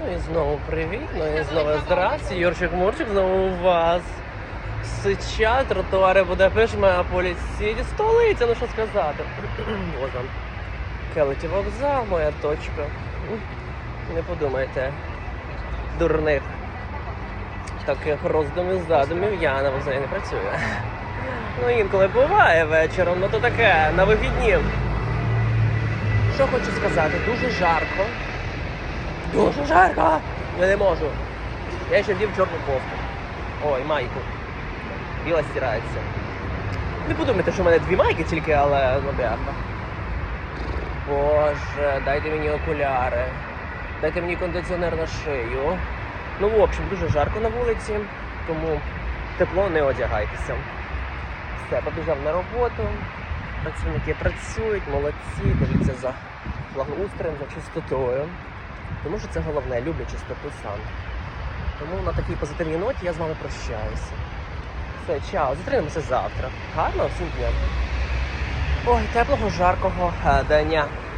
Ну і знову привіт, ну і знову здрасті. Юрчик Мурчик знову у вас. Сича, тротуари Будапешт, Мегаполіс Сіті, столиця, ну що сказати. Ось. Келеті вокзал, моя точка. Не подумайте. Дурних. Таких роздумів, задумів я на вокзалі не працюю. Ну інколи буває вечором, ну то таке, на вихідні. Що хочу сказати, дуже жарко. Дуже жарко! Я не можу. Я ще вдів чорну кофту. Ой, майку. Біла стирається. Не подумайте, що в мене дві майки тільки, але ну бляха. Боже, дайте мені окуляри. Дайте мені кондиціонер на шию. Ну, в общем, дуже жарко на вулиці, тому тепло не одягайтеся. Все, побіжав на роботу. Працівники працюють, молодці, дивіться за благоустроєм, за чистотою. Тому що це головне, люблю чистоту сам. Тому на такій позитивній ноті я з вами прощаюся. Все, чао, зустрінемося завтра. Гарного всім дня. Ой, теплого, жаркого е, дня.